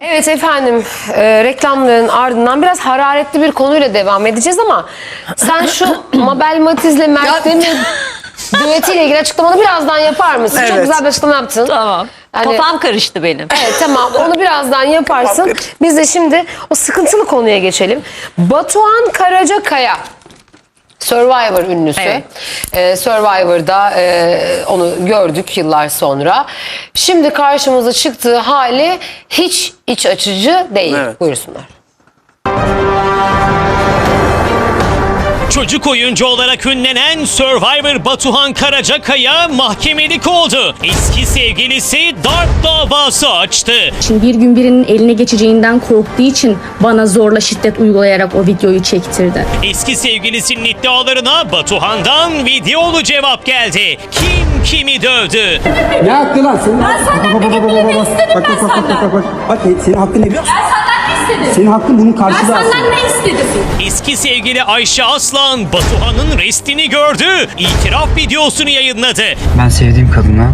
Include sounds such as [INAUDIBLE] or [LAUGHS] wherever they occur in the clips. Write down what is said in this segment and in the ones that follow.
Evet efendim e, reklamların ardından biraz hararetli bir konuyla devam edeceğiz ama sen şu [CLEARS THROAT] Mabel Matiz'le Mert Demir düetiyle ilgili açıklamanı birazdan yapar mısın? Çok Evet. güzel bir açıklama yaptın. Tamam. Yani- Kafam karıştı benim. Evet tamam onu birazdan yaparsın. Biz de şimdi o sıkıntılı konuya geçelim. Batuhan Karacakaya. Survivor ünlüsü. Evet. Ee, Survivor'da e, onu gördük yıllar sonra. Şimdi karşımıza çıktığı hali hiç iç açıcı değil. Evet. Buyursunlar. Çocuk oyuncu olarak ünlenen Survivor Batuhan Karacakaya mahkemelik oldu. Eski sevgilisi darp davası açtı. Şimdi bir gün birinin eline geçeceğinden korktuğu için bana zorla şiddet uygulayarak o videoyu çektirdi. Eski sevgilisinin iddialarına Batuhan'dan videolu cevap geldi. Kim kimi dövdü? Ne hakkı lan senin? Ben senden Bak, bak, bir bak, bak, bak, istedim bak, ben bak, bak, senden. bak, bak, bak. Bak senin hakkın ne biliyor musun? Ben senden istedim? Senin hakkın bunun Ben karşılığı aslında. senden ne istedim? Eski sevgili Ayşe Aslan Batuhan'ın restini gördü. İtiraf videosunu yayınladı. Ben sevdiğim kadına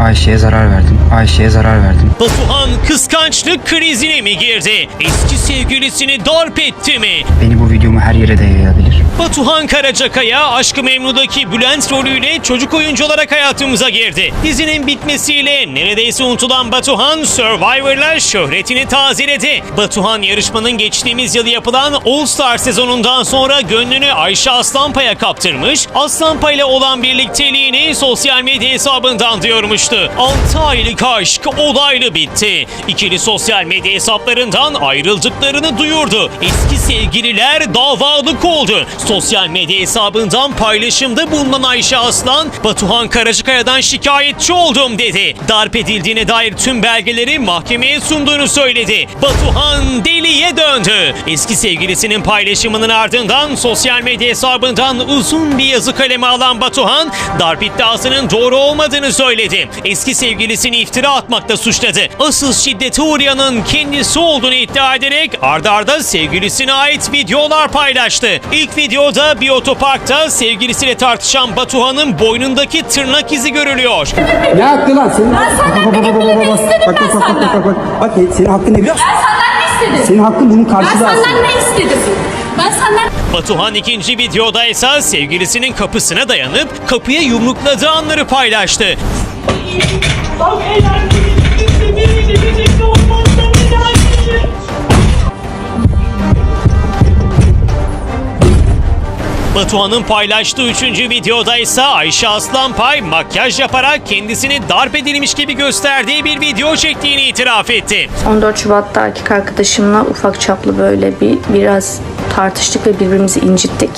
Ayşe'ye zarar verdim. Ayşe'ye zarar verdim. Batuhan kıskançlık krizine mi girdi? Eski sevgilisini darp etti mi? Beni bu videomu her yere de yayabilir. Batuhan Karacakaya Aşkı Memnu'daki Bülent rolüyle çocuk oyuncu olarak hayatımıza girdi. Dizinin bitmesiyle neredeyse unutulan Batuhan Survivor'la şöhretini tazeledi. Batuhan yarışmanın geçtiğimiz yıl yapılan All Star sezonundan sonra gönlünü Ayşe Aslanpay'a kaptırmış, Aslanpay ile olan birlikteliğini sosyal medya hesabından duyurmuştu. 6 aylık aşk olaylı bitti. İkili sosyal medya hesaplarından ayrıldıklarını duyurdu. Eski sevgililer davalık oldu. Sosyal medya hesabından paylaşımda bulunan Ayşe Aslan, Batuhan Karacakaya'dan şikayetçi oldum dedi. Darp edildiğine dair tüm belgeleri mahkemeye sunduğunu söyledi. Batuhan deliye döndü. Eski sevgilisinin paylaşımının ardından sosyal medya hesabından uzun bir yazı kaleme alan Batuhan, darp iddiasının doğru olmadığını söyledi. Eski sevgilisini iftira atmakla suçladı. Asıl şiddete uğrayanın kendisi olduğunu iddia ederek ardarda arda sevgilisine ait videolar paylaştı. İlk videoda bir otoparkta sevgilisiyle tartışan Batuhan'ın boynundaki tırnak izi görülüyor. Ne hakkı lan senin? Ben senden Bak, bak, bak, bak, istedim bak, ben bak, bak, senden. bak, bak, bak. Bak senin hakkın ne biliyor musun? Ben senden ne istedim? Senin hakkın bunun Ben karşılığı aslında. senden ne istedim? Ben senden Batuhan ikinci videoda ise sevgilisinin kapısına dayanıp kapıya yumrukladığı anları paylaştı. Batuhan'ın paylaştığı üçüncü videoda ise Ayşe Aslanpay makyaj yaparak kendisini darp edilmiş gibi gösterdiği bir video çektiğini itiraf etti. 14 Şubat'ta erkek arkadaşımla ufak çaplı böyle bir biraz tartıştık ve birbirimizi incittik.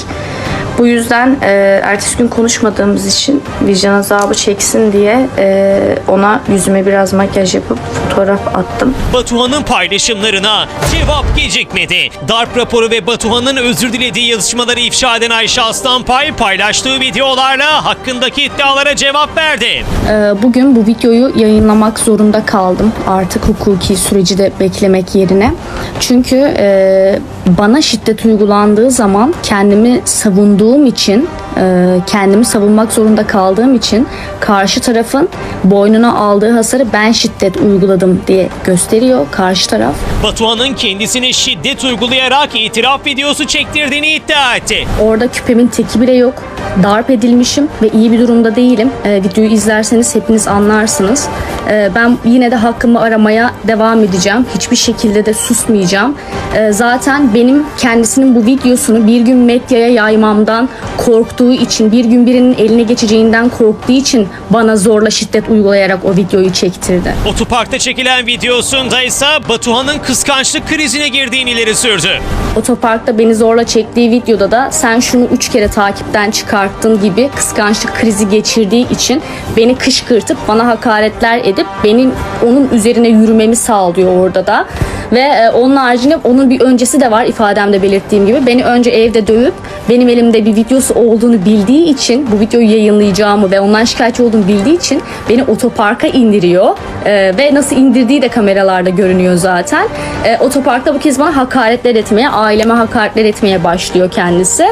Bu yüzden e, ertesi gün konuşmadığımız için vicdan azabı çeksin diye e, ona yüzüme biraz makyaj yapıp fotoğraf attım. Batuhan'ın paylaşımlarına cevap gecikmedi. Darp raporu ve Batuhan'ın özür dilediği yazışmaları ifşa eden Ayşe Aslanpay paylaştığı videolarla hakkındaki iddialara cevap verdi. Ee, Bugün bu videoyu yayınlamak zorunda kaldım artık hukuki süreci de beklemek yerine. Çünkü e, bana şiddet uygulandığı zaman kendimi savunduğum için, e, kendimi savunmak zorunda kaldığım için karşı tarafın boynuna aldığı hasarı ben şiddet uyguladım diye gösteriyor karşı taraf. Batuhan'ın kendisine şiddet uygulayarak itiraf videosu çektirdiğini iddia etti. Orada küpemin teki bile yok. Darp edilmişim ve iyi bir durumda değilim. Ee, videoyu izlerseniz hepiniz anlarsınız. Ee, ben yine de hakkımı aramaya devam edeceğim. Hiçbir şekilde de susmayacağım. Ee, zaten benim kendisinin bu videosunu bir gün medyaya yaymamdan korktuğu için, bir gün birinin eline geçeceğinden korktuğu için bana zorla şiddet uygulayarak o videoyu çektirdi. Otoparkta çekilen videosunda ise Batuhan'ın kıskançlık krizine girdiğini ileri sürdü. Otoparkta beni zorla çektiği videoda da sen şunu üç kere takipten çıkarttın gibi kıskançlık krizi geçirdiği için beni kışkırtıp bana hakaretler edip benim onun üzerine yürümemi sağlıyor orada da. Ve e, onun haricinde onun bir öncesi de var ifademde belirttiğim gibi. Beni önce evde dövüp benim elimde bir videosu olduğunu bildiği için bu videoyu yayınlayacağımı ve ondan şikayetçi olduğunu bildiği için beni otoparka indiriyor. E, ve nasıl indirdiği de kameralarda görünüyor zaten. E, otoparkta bu kez bana hakaretler etmeye, aileme hakaretler etmeye başlıyor kendisi.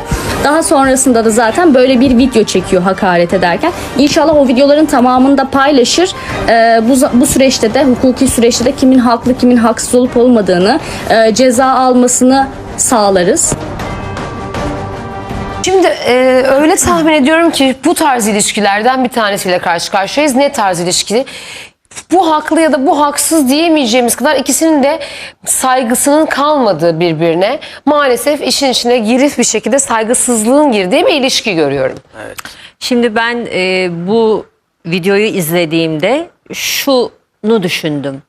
Daha sonrasında da zaten Böyle bir video çekiyor hakaret ederken. İnşallah o videoların tamamını da paylaşır. Ee, bu, bu süreçte de hukuki süreçte de kimin haklı kimin haksız olup olmadığını e, ceza almasını sağlarız. Şimdi e, öyle tahmin ediyorum ki bu tarz ilişkilerden bir tanesiyle karşı karşıyayız. Ne tarz ilişki? Bu haklı ya da bu haksız diyemeyeceğimiz kadar ikisinin de saygısının kalmadığı birbirine maalesef işin içine girif bir şekilde saygısızlığın girdiği bir ilişki görüyorum. Şimdi ben e, bu videoyu izlediğimde şunu düşündüm.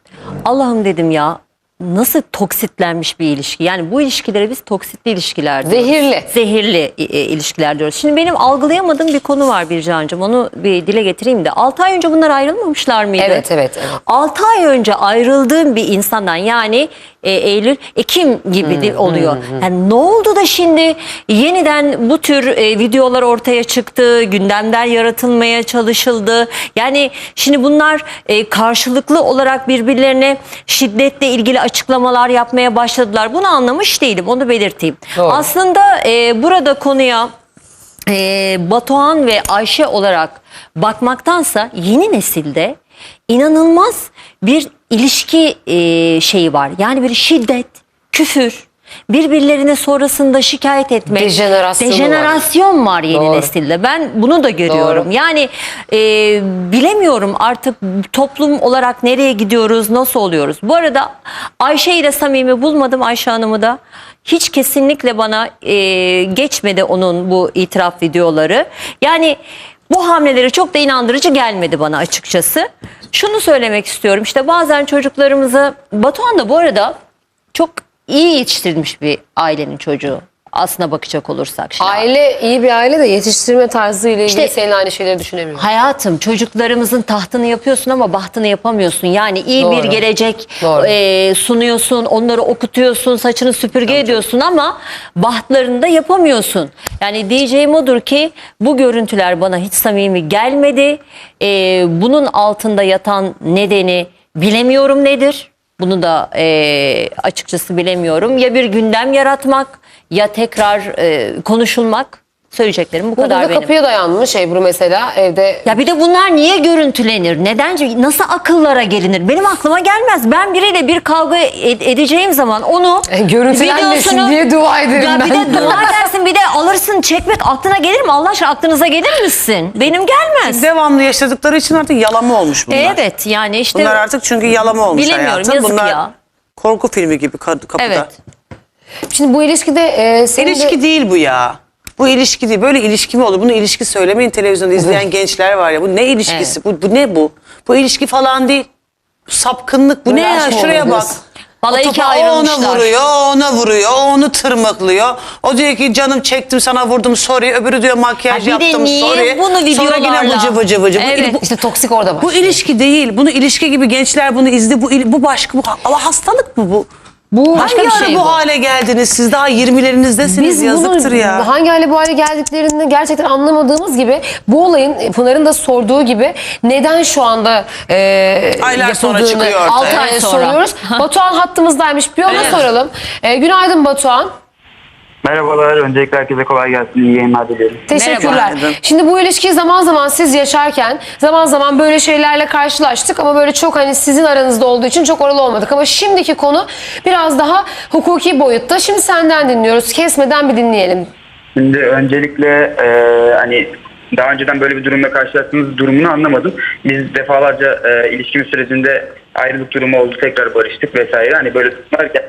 Allah'ım dedim ya nasıl toksitlenmiş bir ilişki. Yani bu ilişkilere biz toksitli ilişkiler diyoruz. Zehirli. Zehirli e, e, ilişkiler diyoruz. Şimdi benim algılayamadığım bir konu var Bircan'cığım. Onu bir dile getireyim de. 6 ay önce bunlar ayrılmamışlar mıydı? Evet, evet, evet. 6 ay önce ayrıldığım bir insandan yani e, Eylül, Ekim gibi de oluyor. Yani ne oldu da şimdi yeniden bu tür e, videolar ortaya çıktı, gündemler yaratılmaya çalışıldı. Yani şimdi bunlar e, karşılıklı olarak birbirlerine şiddetle ilgili açıklamalar yapmaya başladılar. Bunu anlamış değilim, onu belirteyim. Doğru. Aslında e, burada konuya e, Batuhan ve Ayşe olarak bakmaktansa yeni nesilde inanılmaz bir ilişki e, şeyi var. Yani bir şiddet, küfür, birbirlerine sonrasında şikayet etmek. Dejenerasyonu var. Dejenerasyon var yeni Doğru. nesilde. Ben bunu da görüyorum. Doğru. Yani e, bilemiyorum artık toplum olarak nereye gidiyoruz, nasıl oluyoruz. Bu arada Ayşe ile samimi bulmadım Ayşe Hanım'ı da. Hiç kesinlikle bana e, geçmedi onun bu itiraf videoları. Yani bu hamleleri çok da inandırıcı gelmedi bana açıkçası. Şunu söylemek istiyorum işte bazen çocuklarımızı Batuhan da bu arada çok iyi yetiştirilmiş bir ailenin çocuğu. Aslına bakacak olursak. Şimdi Aile iyi bir aile de yetiştirme tarzı ile ilgili İşte- seninle aynı şeyleri düşünemiyorum. Hayatım çocuklarımızın tahtını yapıyorsun ama bahtını yapamıyorsun. Yani iyi bir Doğru. gelecek Doğru. e, sunuyorsun, onları okutuyorsun, saçını süpürge ediyorsun ama bahtlarını da yapamıyorsun. Yani diyeceğim odur ki bu görüntüler bana hiç samimi gelmedi. E, bunun altında yatan nedeni bilemiyorum nedir? Bunu da e, açıkçası bilemiyorum. Ya bir gündem yaratmak ya tekrar e, konuşulmak. Söyleyeceklerim bu Burada kadar da benim. kapıya dayanmış Ebru mesela evde Ya bir de bunlar niye görüntülenir? Neden? Nasıl akıllara gelinir? Benim aklıma gelmez. Ben biriyle bir kavga ed- edeceğim zaman onu E, görüntülenmesin videosunu- diye dua ederim ya bir ben de de. dua edersin bir de alırsın çekmek aklına gelir mi? Allah aşkına aklınıza gelir misin? Benim gelmez. Devamlı yaşadıkları için artık yalama olmuş bunlar. Evet yani işte Bunlar artık çünkü yalama olmuş Bilemiyorum, hayatım. yazık bunlar ya. korku filmi gibi kapıda. evet. Şimdi bu ilişkide e, senin de- İlişki değil bu ya. Bu ilişki değil. Böyle ilişki mi olur? Bunu ilişki söylemeyin televizyonda izleyen gençler var ya. Bu ne ilişkisi? Bu, bu ne bu? Bu ilişki falan değil. Bu sapkınlık. Bu ne ya? Şuraya bak. Vallahi O iki topa- o ona ayrılmışlar. vuruyor, o ona vuruyor, o onu tırmıklıyor. O diyor ki canım çektim sana vurdum sorry. Öbürü diyor makyaj Ha bir de yaptım niye sorry. bunu Sonra yine videolarla- vıcı vıcı vıcı. Bu- Evet. bu, işte toksik orada var. bu ilişki değil. Bunu ilişki gibi gençler bunu izli. Bu il- bu başka bu Allah hastalık mı bu? Bu Hangi başka bir ara şey bu, bu. hale geldiniz? Siz daha 20'lerinizdesiniz. Biz Yazıktır bunu ya. hangi hale bu hale geldiklerini gerçekten anlamadığımız gibi bu olayın Pınar'ın da sorduğu gibi neden şu anda e, Aylar sonra yapıldığını çıkıyor ortaya. altı ay Evet, sonra. soruyoruz. [LAUGHS] Batuhan hattımızdaymış. Bir ona soralım. E, günaydın Batuhan. Merhabalar. Öncelikle herkese kolay gelsin. İyi yayınlar diliyorum. Teşekkürler. Merhaba. Şimdi bu ilişkiyi zaman zaman siz yaşarken zaman zaman böyle şeylerle karşılaştık ama böyle çok hani sizin aranızda olduğu için çok oralı olmadık. Ama şimdiki konu biraz daha hukuki boyutta. Şimdi senden dinliyoruz. Kesmeden bir dinleyelim. Şimdi öncelikle e, hani daha önceden böyle bir durumla karşılaştığınız durumunu anlamadım. Biz defalarca e, ilişkimiz sürecinde ayrılık durumu oldu. Tekrar barıştık vesaire. Hani böyle durumlarken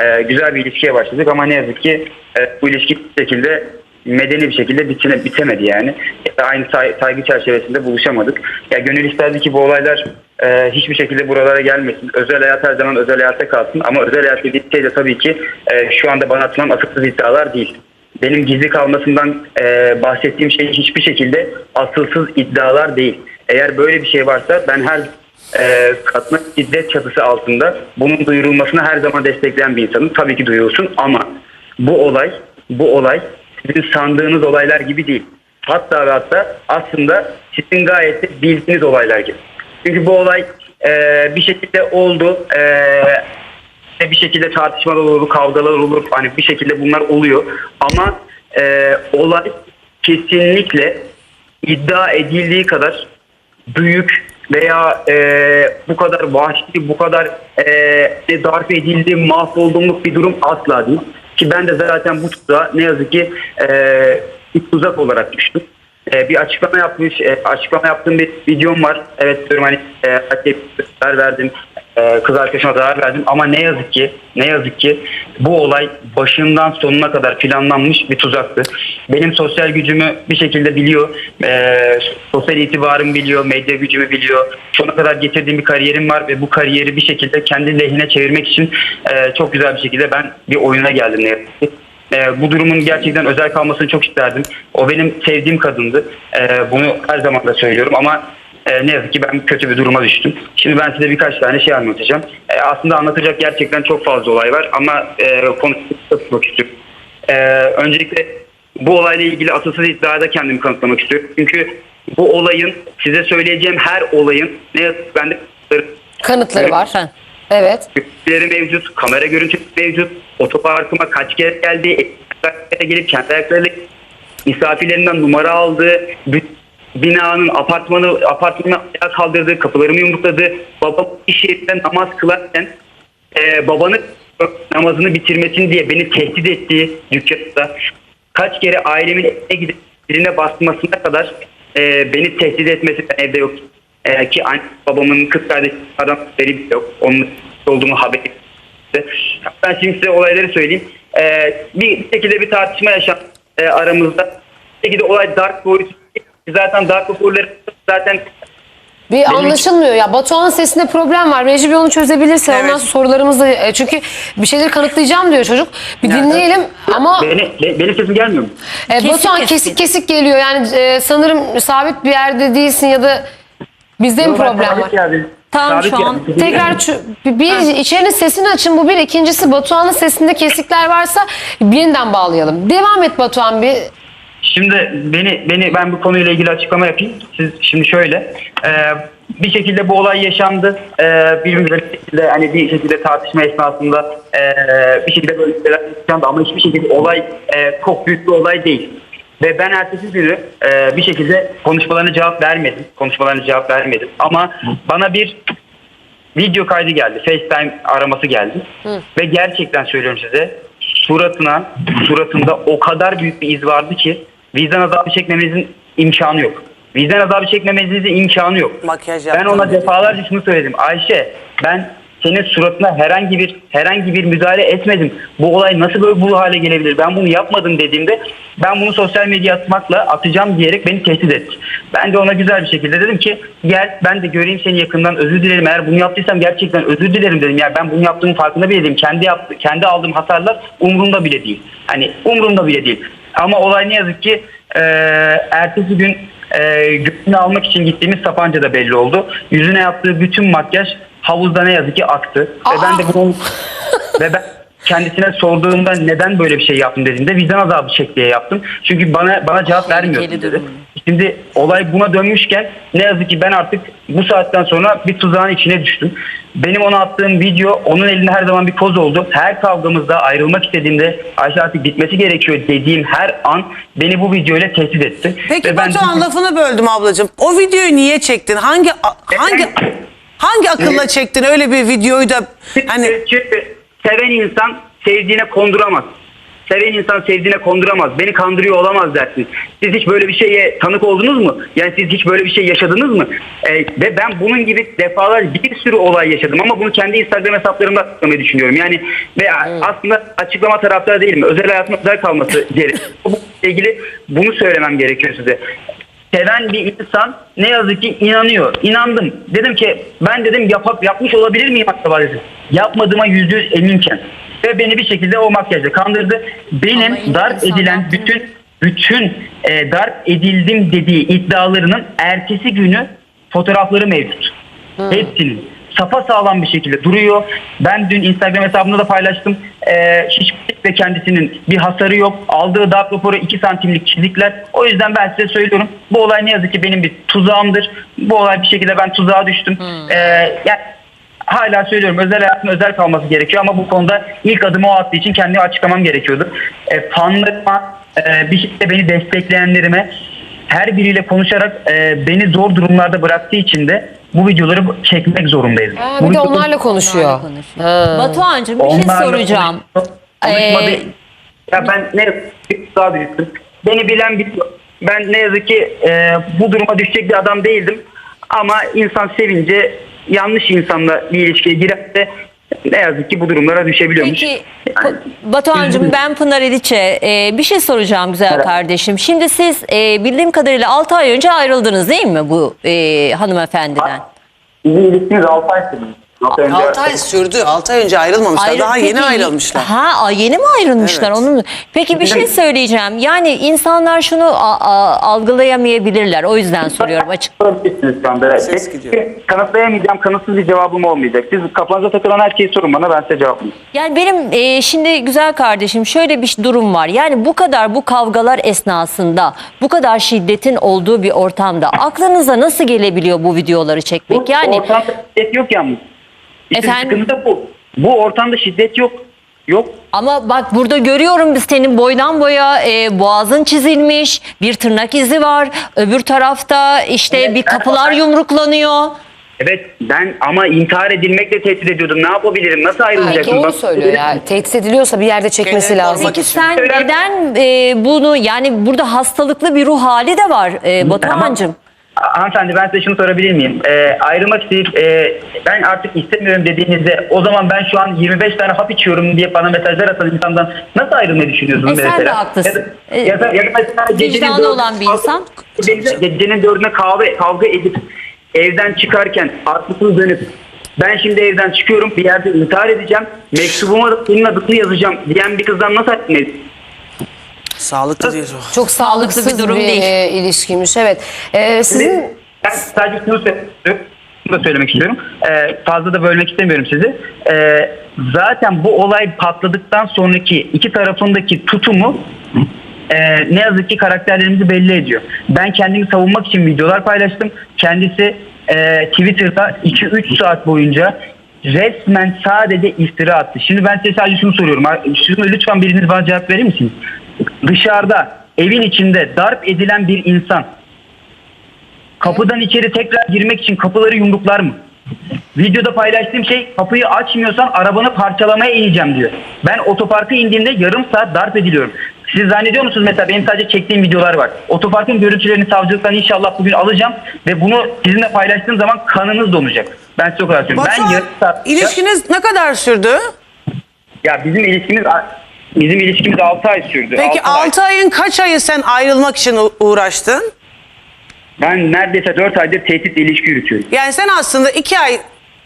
e, güzel bir ilişkiye başladık ama ne yazık ki e, bu ilişki bir şekilde medeni bir şekilde bitine, bitemedi yani. Ya aynı say- saygı çerçevesinde buluşamadık. Ya gönül isterdi ki bu olaylar e, hiçbir şekilde buralara gelmesin. Özel hayat her zaman özel hayatta kalsın. Ama özel hayat dediğim şey de tabii ki e, şu anda bana atılan asılsız iddialar değil. Benim gizli kalmasından e, bahsettiğim şey hiçbir şekilde asılsız iddialar değil. Eğer böyle bir şey varsa ben her e, katma şiddet çatısı altında bunun duyurulmasını her zaman destekleyen bir insanım. Tabii ki duyulsun ama bu olay bu olay sizin sandığınız olaylar gibi değil. Hatta ve hatta aslında sizin gayet de bildiğiniz olaylar gibi. Çünkü bu olay e, bir şekilde oldu. E, bir şekilde tartışmalar olur, kavgalar olur. Hani bir şekilde bunlar oluyor. Ama e, olay kesinlikle iddia edildiği kadar büyük veya e, bu kadar vahşi, bu kadar e, darp edildi, mahvolduğumluk bir durum asla değil. Ki ben de zaten bu tuzağa ne yazık ki e, bir tuzak olarak düştüm. E, bir açıklama yapmış, e, açıklama yaptığım bir videom var. Evet diyorum hani e, verdim, kız arkadaşıma zarar verdim ama ne yazık ki, ne yazık ki bu olay başından sonuna kadar planlanmış bir tuzaktı. Benim sosyal gücümü bir şekilde biliyor, e, sosyal itibarımı biliyor, medya gücümü biliyor. Ana kadar getirdiğim bir kariyerim var ve bu kariyeri bir şekilde kendi lehine çevirmek için e, çok güzel bir şekilde ben bir oyuna geldim ne yazık ki. E, bu durumun gerçekten özel kalmasını çok isterdim. O benim sevdiğim kadındı. E, bunu her zaman da söylüyorum ama e, ne yazık ki ben kötü bir duruma düştüm. Şimdi ben size birkaç tane şey anlatacağım. E, aslında anlatacak gerçekten çok fazla olay var ama e, konuşmak istiyorum. E, öncelikle bu olayla ilgili asılsız iddiada kendimi kanıtlamak istiyorum. Çünkü bu olayın, size söyleyeceğim her olayın ne yazık ki bende Kanıtları var. Ha. Evet. görüntüleri mevcut, kamera görüntüleri mevcut. Otoparkıma kaç kere geldi, gelip kendi ayaklarıyla misafirlerinden numara aldı. Bütün binanın apartmanı apartmanı ayağa kaldırdı, kapılarımı yumrukladı. Babam iş yerinde namaz kılarken e, babanın namazını bitirmesini diye beni tehdit etti dükkanda. Kaç kere ailemin evine gidip birine basmasına kadar e, beni tehdit etmesi ben evde yok. E, ki anne, babamın kız kardeşi adam haberi bile yok. Onun olduğunu haberi ben şimdi size olayları söyleyeyim. E, bir şekilde bir tartışma yaşandı e, aramızda. Bir şekilde olay dark boyutu. Zaten dark raporları zaten Bir anlaşılmıyor ya. Batuhan'ın sesinde problem var. Reji bir onu çözebilirse Evet. ondan sonra sorularımızda e, çünkü bir şeyleri kanıtlayacağım diyor çocuk. Bir Yani- dinleyelim ama beni, be- benim sesim gelmiyor mu? e, Kesik Batuhan kesik. kesik kesik geliyor. Yani e, sanırım sabit bir yerde değilsin ya da bizde mi problem var? Tamam, şu an Tekrar şu- bir içerinin sesini açın bu bir. ikincisi Batuhan'ın sesinde kesikler varsa yeniden bağlayalım. Devam et Batuhan bir. Şimdi beni beni ben bu konuyla ilgili açıklama yapayım. Siz şimdi şöyle e, bir şekilde bu olay yaşandı. E, birbirimize bir şekilde hani bir şekilde tartışma esnasında e, bir şekilde böyle şeyler yaşandı ama hiçbir şekilde olay e, çok büyük bir olay değil. Ve ben ertesi günü e, bir şekilde konuşmalarına cevap vermedim. Konuşmalarına cevap vermedim. Ama bana bir video kaydı geldi. FaceTime araması geldi. Ve gerçekten söylüyorum size suratına, suratında o kadar büyük bir iz vardı ki vicdan azabı çekmemizin imkanı yok. Vicdan azabı çekmemizin imkanı yok. Makyaj ben yaptım ona dedi. defalarca şunu söyledim. Ayşe ben senin suratına herhangi bir herhangi bir müdahale etmedim. Bu olay nasıl böyle bu hale gelebilir? Ben bunu yapmadım dediğimde ben bunu sosyal medya atmakla atacağım diyerek beni tehdit etti. Ben de ona güzel bir şekilde dedim ki gel ben de göreyim seni yakından özür dilerim. Eğer bunu yaptıysam gerçekten özür dilerim dedim. Yani ben bunu yaptığımın farkında bile değilim. Kendi yaptı, kendi aldığım hasarlar umurumda bile değil. Hani umurumda bile değil. Ama olay ne yazık ki e, ertesi gün e, göğsünü almak için gittiğimiz Sapanca'da belli oldu. Yüzüne yaptığı bütün makyaj havuzda ne yazık ki aktı. Ve ben de bunun ve ben kendisine sorduğumda neden böyle bir şey yaptın dediğimde vicdan azabı çek diye yaptım. Çünkü bana bana cevap Tehlikeli dedi. durum. Şimdi olay buna dönmüşken ne yazık ki ben artık bu saatten sonra bir tuzağın içine düştüm. Benim ona attığım video onun elinde her zaman bir koz oldu. Her kavgamızda ayrılmak istediğimde Ayşe artık bitmesi gerekiyor dediğim her an beni bu videoyla tehdit etti. Peki Ve ben- Batuhan lafını böldüm ablacığım. O videoyu niye çektin? Hangi hangi hangi akılla çektin öyle bir videoyu da hani seven insan sevdiğine konduramaz. Seven insan sevdiğine konduramaz. Beni kandırıyor olamaz dersin. Siz hiç böyle bir şeye tanık oldunuz mu? Yani siz hiç böyle bir şey yaşadınız mı? Ee, ve ben bunun gibi defalarca bir sürü olay yaşadım ama bunu kendi Instagram hesaplarımda açıklamayı düşünüyorum. Yani ve aslında açıklama taraftarı değilim. Özel hayatım özel kalması [LAUGHS] gerekiyor. Bu ilgili bunu söylemem gerekiyor size seven bir insan ne yazık ki inanıyor. İnandım. Dedim ki ben dedim yap, yapmış olabilir miyim acaba dedim. Yapmadığıma yüzde yüz eminken. Ve beni bir şekilde o makyajla kandırdı. Benim Ama darp edilen bütün bütün e, darp edildim dediği iddialarının ertesi günü fotoğrafları mevcut. Hepsinin. Safa sağlam bir şekilde duruyor. Ben dün Instagram hesabımda da paylaştım. Ee, hiç ve kendisinin bir hasarı yok. Aldığı darp raporu 2 santimlik çizikler. O yüzden ben size söylüyorum. Bu olay ne yazık ki benim bir tuzağımdır. Bu olay bir şekilde ben tuzağa düştüm. Ee, yani hala söylüyorum özel hayatın özel kalması gerekiyor ama bu konuda ilk adımı o attığı için kendimi açıklamam gerekiyordu. E, fanlarıma e, bir şekilde beni destekleyenlerime her biriyle konuşarak e, beni zor durumlarda bıraktığı için de bu videoları çekmek zorundayız. Ha, Bu bir de videoları- onlarla konuşuyor. konuşuyor. Ha. Batuhan'cığım bir şey Onlarla soracağım. konuşmadı. Ee, ya ben ne daha büyüktüm. Beni bilen biliyor. Ben ne yazık ki e, bu duruma düşecek bir adam değildim. Ama insan sevince yanlış insanla bir ilişkiye girerse ne yazık ki bu durumlara düşebiliyormuş. Peki Yani- Batuhan'cığım ben Pınar Eliçe e, bir şey soracağım güzel Evet. kardeşim. Şimdi siz e, bildiğim kadarıyla 6 ay önce ayrıldınız değil mi bu e, hanımefendiden? Bizim ilişkimiz 6 ay sürdü. Altı önce- 6 ay sürdü. 6 ay önce ayrılmamışlar. Ayrı- Daha yeni peki- ayrılmışlar. Ha yeni mi ayrılmışlar Evet. onu mu? Peki bir şey söyleyeceğim. Yani insanlar şunu a- a- algılayamayabilirler. O yüzden soruyorum açık. Sorabilirsiniz şu anda. Ses Peki, gidiyor. Kanıtlayamayacağım, kanıtsız bir cevabım olmayacak. Siz kafanıza takılan her şeyi sorun bana, ben size cevaplayayım. Yani benim e, şimdi güzel kardeşim şöyle bir durum var. Yani bu kadar bu kavgalar esnasında bu kadar şiddetin olduğu bir ortamda aklınıza nasıl gelebiliyor bu videoları çekmek? Yani Ortamda şiddet yok yalnız. İşte Efendim? sıkıntı da bu. Bu ortamda şiddet yok. Yok. Ama bak burada görüyorum biz senin boydan boya e, boğazın çizilmiş, bir tırnak izi var. Öbür tarafta işte Evet, bir ben- kapılar yumruklanıyor. Evet ben ama intihar edilmekle tehdit ediyordum. Ne yapabilirim? Nasıl Ha, ayrılacaksın? Bak- söylüyor ya. [LAUGHS] Tehdit ediliyorsa bir yerde çekmesi Kendini lazım. Peki sen neden e, bunu yani burada hastalıklı bir ruh hali de var e, Batuhan'cığım. Ha- Hanımefendi ben size şunu sorabilir miyim? Ee, ayrılmak isteyip e, ben artık istemiyorum dediğinizde o zaman ben şu an 25 tane hap içiyorum diye bana mesajlar atan insandan nasıl ayrılmayı düşünüyorsunuz E, sen mesela? de haklısın. Ya ya da, ya da mesela gecenin Vicdanı olan bir kavga- insan. Gecenin, dördüne kahve, kavga edip evden çıkarken arkasını dönüp ben şimdi evden çıkıyorum bir yerde intihar edeceğim. Mektubuma da senin adını yazacağım diyen bir kızdan nasıl ayrılmayı Sağlıklı o. Çok sağlıksız bir durum değil. e, ilişkiymiş. Evet. E, sizin Ben sadece. Şunu da söylemek istiyorum. Ee, fazla da bölmek istemiyorum sizi. Ee, zaten bu olay patladıktan sonraki iki tarafındaki tutumu e, ne yazık ki karakterlerimizi belli ediyor. Ben kendimi savunmak için videolar paylaştım. Kendisi e, Twitter'da 2-3 saat boyunca resmen sadece iftira attı. Şimdi ben size sadece şunu soruyorum. Şunu lütfen biriniz bana cevap verir misiniz? Dışarıda, evin içinde darp edilen bir insan Kapıdan içeri tekrar girmek için kapıları yumruklar mı? Videoda paylaştığım şey kapıyı açmıyorsan arabanı parçalamaya ineceğim diyor. Ben otoparka indiğimde yarım saat darp ediliyorum. Siz zannediyor musunuz mesela benim sadece çektiğim videolar var. Otoparkın görüntülerini savcılıktan inşallah bugün alacağım ve bunu sizinle paylaştığım zaman kanınız donacak. Ben size o kadar söylüyorum. Ben Batuhan, yarım saat... ilişkiniz ne kadar sürdü? Ya bizim ilişkimiz bizim ilişkimiz 6 ay sürdü. Peki Altı ay. 6 ayın kaç ayı sen ayrılmak için u- uğraştın? Ben neredeyse 4 aydır tehdit ilişki yürütüyorum. Yani sen aslında 2 ay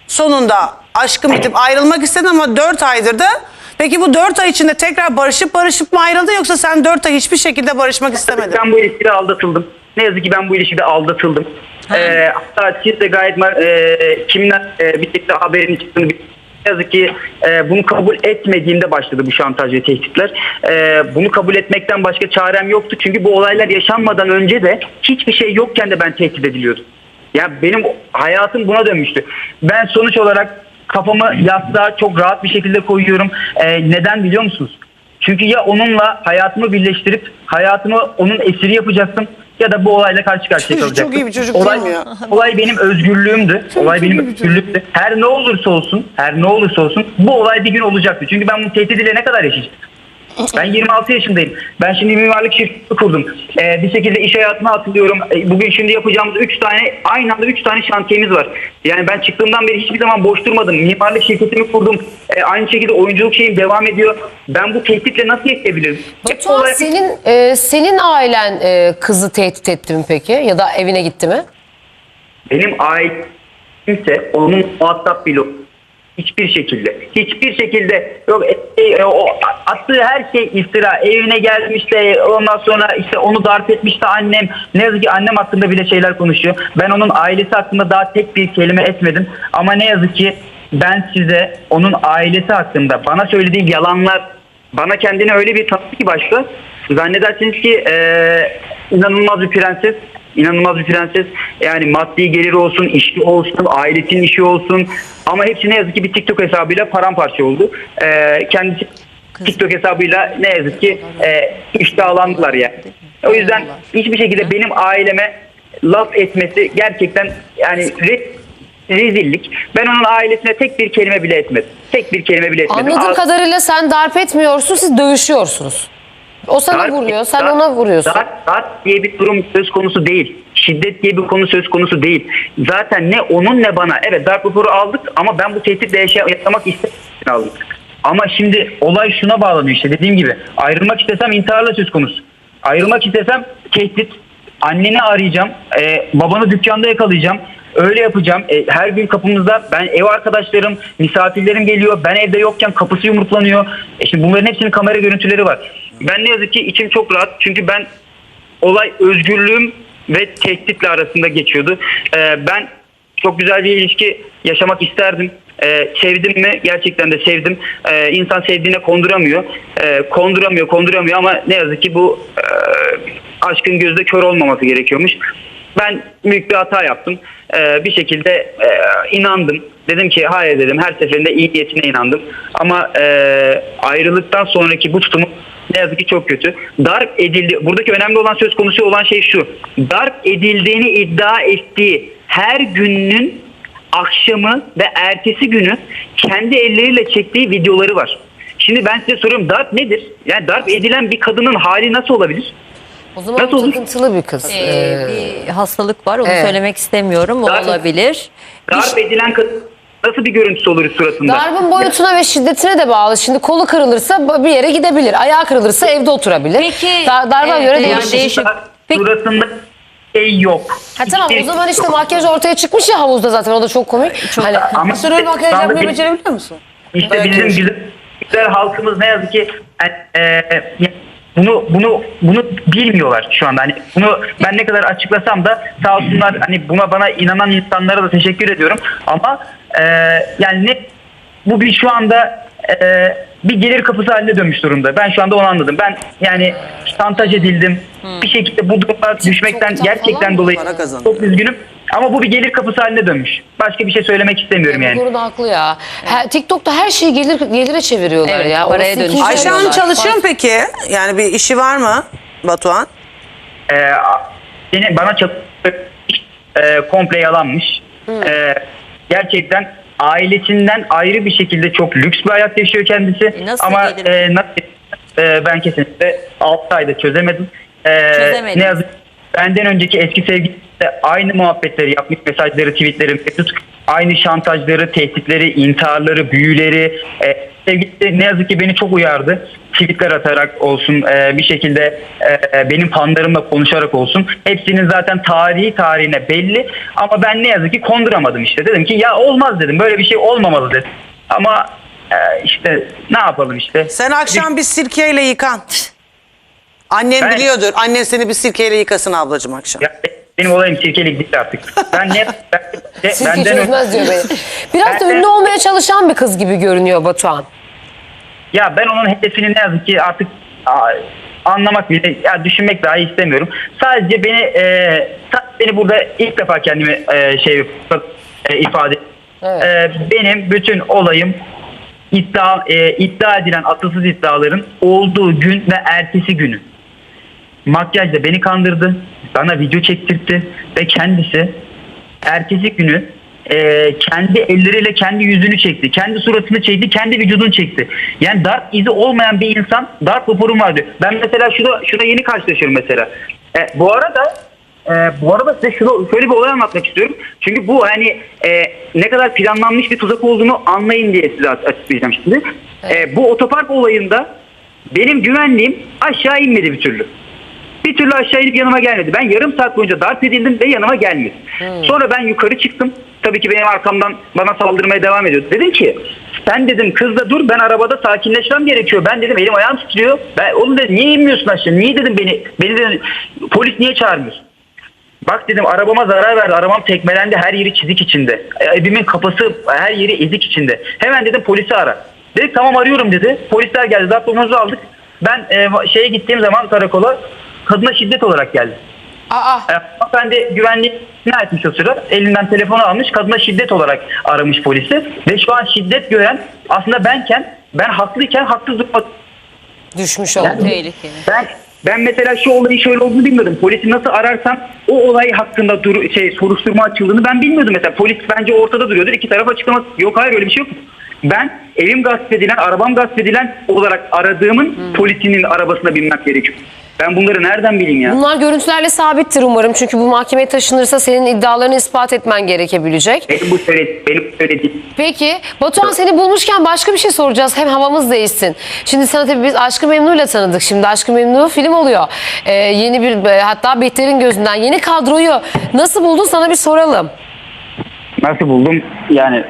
sonunda aşkım bitip ayrılmak istedin ama 4 aydır da Peki bu 4 ay içinde tekrar barışıp barışıp mı ayrıldın yoksa sen 4 ay hiçbir şekilde barışmak istemedin? Ben bu ilişkide aldatıldım. Ne yazık ki ben bu ilişkide aldatıldım. Ee, hatta siz de gayet ma- e, kimden e, bir şekilde haberin çıktığını yazık ki e, bunu kabul etmediğimde başladı bu şantaj ve tehditler. E, bunu kabul etmekten başka çarem yoktu. Çünkü bu olaylar yaşanmadan önce de hiçbir şey yokken de ben tehdit ediliyordum. Ya benim hayatım buna dönmüştü. Ben sonuç olarak kafamı yastığa çok rahat bir şekilde koyuyorum. E, neden biliyor musunuz? Çünkü ya onunla hayatımı birleştirip hayatımı onun esiri yapacaktım ya da bu olayla karşı karşıya Çocuk kalacaktım. çok iyi bir çocuk olay, değil mi ya? Olay benim özgürlüğümdü. olay benim özgürlüktü. Her ne olursa olsun, her ne olursa olsun bu olay bir gün olacaktı. Çünkü ben bu tehdidiyle ne kadar yaşayacağım? Ben 26 yaşındayım. Ben şimdi mimarlık şirketi kurdum. Ee, bir şekilde iş hayatına atılıyorum. Ee, bugün şimdi yapacağımız 3 tane, aynı anda 3 tane şantiyemiz var. Yani ben çıktığımdan beri hiçbir zaman boş durmadım. Mimarlık şirketimi kurdum. Ee, aynı şekilde oyunculuk şeyim devam ediyor. Ben bu tehditle nasıl yaşayabilirim? Batuhan Olay- senin e, senin ailen e, kızı tehdit etti mi peki ya da evine gitti mi? Benim ailemse onun muhatap bile hiçbir şekilde. Hiçbir şekilde. Yok e, e, o attığı her şey iftira. Evine gelmiş de ondan sonra işte onu darp etmiş de annem. Ne yazık ki annem hakkında bile şeyler konuşuyor. Ben onun ailesi hakkında daha tek bir kelime etmedim. Ama ne yazık ki ben size onun ailesi hakkında bana söylediği yalanlar bana kendini öyle bir tanıttı ki başta. Zannedersiniz ki e, inanılmaz bir prenses İnanılmaz bir prenses. Yani maddi geliri olsun, işi olsun, ailesinin işi olsun. Ama hepsi ne yazık ki bir TikTok hesabıyla paramparça oldu. Ee, kendisi TikTok hesabıyla ne yazık ki e, iştahlandılar yani. O yüzden hiçbir şekilde benim aileme laf etmesi gerçekten yani re- rezillik. Ben onun ailesine tek bir kelime bile etmedim. Tek bir kelime bile etmedim. Anladığım kadarıyla sen darp etmiyorsun, siz dövüşüyorsunuz. O sana Darp- vuruyor, sen darp- ona vuruyorsun. Darp, darp diye bir durum söz konusu değil. Şiddet diye bir konu söz konusu değil. Zaten ne onun ne bana. Evet darp raporu aldık ama ben bu tehditle yaşa- yaşamak istedim aldık. Ama şimdi olay şuna bağlanıyor işte dediğim gibi. Ayrılmak istesem intiharla söz konusu. Ayrılmak istesem tehdit. Anneni arayacağım. e, babanı dükkanda yakalayacağım. Öyle yapacağım. E, her gün kapımızda ben ev arkadaşlarım, misafirlerim geliyor. Ben evde yokken kapısı yumruklanıyor. E şimdi bunların hepsinin kamera görüntüleri var. Ben ne yazık ki içim çok rahat. Çünkü ben olay özgürlüğüm ve tehditle arasında geçiyordu. Ee, ben çok güzel bir ilişki yaşamak isterdim. Ee, sevdim mi? Gerçekten de sevdim. Ee, insan sevdiğine konduramıyor. Ee, konduramıyor, konduramıyor ama ne yazık ki bu e, aşkın gözde kör olmaması gerekiyormuş. Ben büyük bir hata yaptım. Ee, bir şekilde e, inandım. Dedim ki hayır dedim. Her seferinde iyi niyetine inandım. Ama e, ayrılıktan sonraki bu tutumu ne yazık ki çok kötü. Darp edildi. Buradaki önemli olan söz konusu olan şey şu. Darp edildiğini iddia ettiği her günün akşamı ve ertesi günü kendi elleriyle çektiği videoları var. Şimdi ben size soruyorum darp nedir? Yani darp edilen bir kadının hali nasıl olabilir? O zaman Nasıl olur? takıntılı bir kız. Ee, Ee, bir hastalık var onu Evet. söylemek istemiyorum. O Darp- olabilir. Darp edilen kadın nasıl bir görüntüsü olur suratında? Darbın boyutuna ve şiddetine de bağlı. Şimdi kolu kırılırsa bir yere gidebilir. Ayağı kırılırsa evde oturabilir. Peki, Da- darbe evet, göre yani değişir. değişik. Peki- Suratında şey yok. Ha tamam o Hiçbir- zaman işte makyaj ortaya çıkmış ya havuzda zaten o da çok komik. hani, Ama Sürür makyaj yapmayı bir- becerebiliyor musun? İşte Dayak bizim güzel, güzel halkımız ne yazık ki e, e, bunu bunu bunu bilmiyorlar şu anda. Hani bunu ben ne kadar açıklasam da sağ olsunlar hani buna bana inanan insanlara da teşekkür ediyorum. Ama e, yani ne bu bir şu anda e, bir gelir kapısı haline dönmüş durumda. Ben şu anda onu anladım. Ben yani şantaj edildim. Bir şekilde bu duruma düşmekten çok gerçekten dolayı çok üzgünüm. Ama bu bir gelir kapısı haline dönmüş. Başka bir şey söylemek istemiyorum Bu yani. konuda haklı ya. Her- TikTok'ta her şeyi gelir, gelire çeviriyorlar Evet, ya. paraya dönüştürüyorlar. Ayşe Hanım çalışıyor mu peki? Yani bir işi var mı Batuhan? e, beni bana çok e, komple yalanmış. E, gerçekten ailesinden ayrı bir şekilde çok lüks bir hayat yaşıyor kendisi. E, nasıl Ama gelir? e, nasıl e, ben kesinlikle 6 ayda çözemedim. E, ne yazık benden önceki eski sevgilisi de aynı muhabbetleri yapmış mesajları, tweetleri mevcut. Aynı şantajları, tehditleri, intiharları, büyüleri. E, sevgilisi ne yazık ki beni çok uyardı. Tweetler atarak olsun, e, bir şekilde e, benim fanlarımla konuşarak olsun. Hepsinin zaten tarihi tarihine belli. Ama ben ne yazık ki konduramadım işte. Dedim ki ya olmaz dedim. Böyle bir şey olmamalı dedim. Ama e, işte ne yapalım işte. Sen akşam bir sirkeyle yıkan. Annen Ben- biliyordur. Annen seni bir sirkeyle yıkasın ablacığım akşam. Ya, benim olayım sirkelik değil artık. Ben ne ben, Sirke benden çözmez diyor beni. Biraz da ünlü olmaya çalışan bir kız gibi görünüyor Batuhan. Ya ben onun hedefini ne yazık ki artık anlamak bile, ya düşünmek dahi istemiyorum. Sadece beni e, beni burada ilk defa kendimi e, şey e, ifade Evet. E, benim bütün olayım iddia e, iddia edilen asılsız iddiaların olduğu gün ve ertesi günü. Makyajla beni kandırdı. Bana video çektirtti ve kendisi ertesi günü e, kendi elleriyle kendi yüzünü çekti. Kendi suratını çekti. Kendi vücudunu çekti. Yani darp izi olmayan bir insan darp raporum var diyor. Ben mesela şurada, şurada yeni karşılaşıyorum mesela. E, bu arada e, bu arada size şunu, şöyle bir olay anlatmak istiyorum. Çünkü bu hani e, ne kadar planlanmış bir tuzak olduğunu anlayın diye size açıklayacağım şimdi. E, bu otopark olayında benim güvenliğim aşağı inmedi bir türlü. Bir türlü aşağı inip yanıma gelmedi. Ben yarım saat boyunca darp edildim ve yanıma gelmedi. Sonra ben yukarı çıktım. Tabii ki benim arkamdan bana saldırmaya devam ediyordu. Dedim ki sen dedim kızla dur ben arabada sakinleşmem gerekiyor. Ben dedim elim ayağım titriyor. Ben oğlum dedim niye inmiyorsun aşağı? Niye dedim beni beni dedim, polis niye çağırmıyorsun? Bak dedim arabama zarar verdi. Arabam tekmelendi. Her yeri çizik içinde. E, Evimin kapısı her yeri ezik içinde. Hemen dedim polisi ara. Dedik tamam arıyorum dedi. Polisler geldi. Raptomuzu aldık. Ben e, şeye gittiğim zaman karakola kadına şiddet olarak geldi. Aa. E, Ben de güvenliği ikna etmiş o sıra. Elinden telefonu almış. Kadına şiddet olarak aramış polisi. Ve şu an şiddet gören aslında benken ben haklıyken haksız duruma Düşmüş oldu. Tehlikeli. Ben ben mesela şu olayın şöyle olduğunu bilmiyordum. Polisi nasıl ararsam o olay hakkında dur, şey soruşturma açıldığını ben bilmiyordum mesela. Polis bence ortada duruyordur. İki taraf açıklaması yok hayır öyle bir şey yok. Ben evim gasp edilen, arabam gasp edilen olarak aradığımın polisinin arabasına binmek gerekiyor. Ben bunları nereden bileyim ya? Bunlar görüntülerle sabittir umarım. Çünkü bu mahkemeye taşınırsa senin iddialarını ispat etmen gerekebilecek. Benim bu söylediğim, benim bu söylediğim Peki Batuhan seni bulmuşken başka bir şey soracağız. Hem havamız değişsin. Şimdi sana tabii biz Aşkı Memnu'yla tanıdık. Şimdi Aşkı Memnu film oluyor. Ee, yeni bir e, hatta Behter'in gözünden yeni kadroyu nasıl buldun sana bir soralım. Nasıl buldum? Yani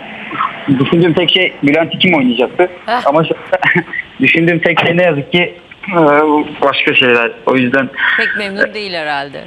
düşündüğüm tek şey Bülent kim oynayacaktı. Heh. Ama şu, [LAUGHS] düşündüğüm tek şey ne yazık ki e, başka şeyler. O yüzden Pek memnun değil herhalde.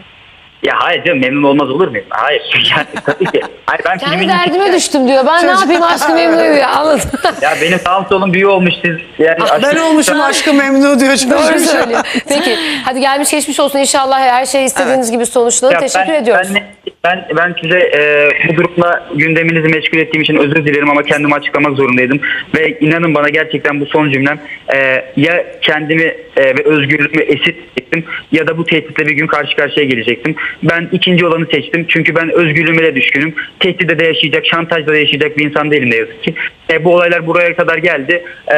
Ya hayır canım memnun olmaz olur muyum? Hayır. [LAUGHS] Yani, tabii ki. Hayır ben Kendi filmin derdime düştüm diyor. Ben ne yapayım Aşkı Memnu'yu diyor. Anladın [LAUGHS] Ya benim sağım solum büyü olmuş siz. Yani Ben aşkım- olmuşum aşkı memnu diyor. Çok Doğru üzücü. söylüyor. Peki hadi gelmiş geçmiş olsun. İnşallah her şey istediğiniz gibi sonuçlanır. Ya Teşekkür ben, ediyoruz. Ben, ben, ben size e, bu durumla gündeminizi meşgul ettiğim için özür dilerim ama kendimi açıklamak zorundaydım. Ve inanın bana gerçekten bu son cümlem e, ya kendimi e, ve özgürlüğümü esirtecektim ya da bu tehditle bir gün karşı karşıya gelecektim. Ben ikinci olanı seçtim çünkü ben özgürlüğüme de düşkünüm. Tehdide de yaşayacak, şantajda da yaşayacak bir insan değilim ne yazık ki. E, bu olaylar buraya kadar geldi. E,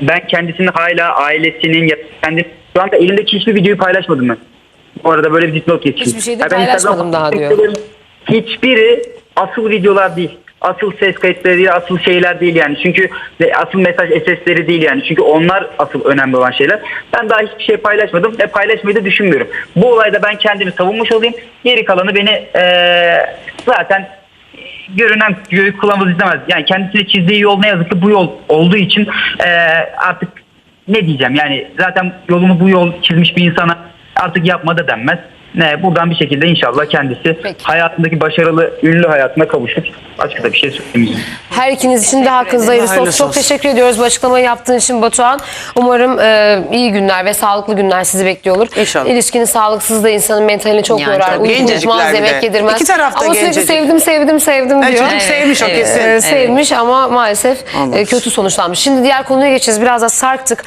ben kendisinin hala ailesinin ya kendi şu anda elimdeki hiçbir videoyu paylaşmadım ben. Bu arada böyle bir dipnot geçeyim. Hiçbir şey de ben paylaşmadım daha diyor. Hiçbiri asıl videolar değil. Asıl ses kayıtları değil, asıl şeyler değil yani. Çünkü asıl mesaj SS'leri değil yani. Çünkü onlar asıl önemli olan şeyler. Ben daha hiçbir şey paylaşmadım ve paylaşmayı da düşünmüyorum. Bu olayda ben kendimi savunmuş olayım. Geri kalanı beni eee, zaten görünen göğü kulağımız izlemez. Yani kendisine çizdiği yol ne yazık ki bu yol olduğu için eee, artık ne diyeceğim yani zaten yolunu bu yol çizmiş bir insana artık yapma da denmez. Ne, buradan bir şekilde inşallah kendisi Peki. hayatındaki başarılı, ünlü hayatına kavuşur. Açıkta bir şey söyleyeyim. Her ikiniz için de hakkınızda hayırlısı olsun. Çok teşekkür ediyoruz bu açıklamayı yaptığın için Batuhan. Umarım e, iyi günler ve sağlıklı günler sizi bekliyor olur. İnşallah. İlişkinin sağlıksız da insanın mentalini çok Yani yorar. tabii. Uyku Gencecikler tutmaz, bir de. yemek yedirmez. İki taraf da Ama sürekli gencecik. sevdim sevdim sevdim diyor. çocuk sevmiş o kesin. Ee, sevmiş ama maalesef Anladım. e, kötü sonuçlanmış. Şimdi diğer konuya geçeceğiz. Biraz da sarktık.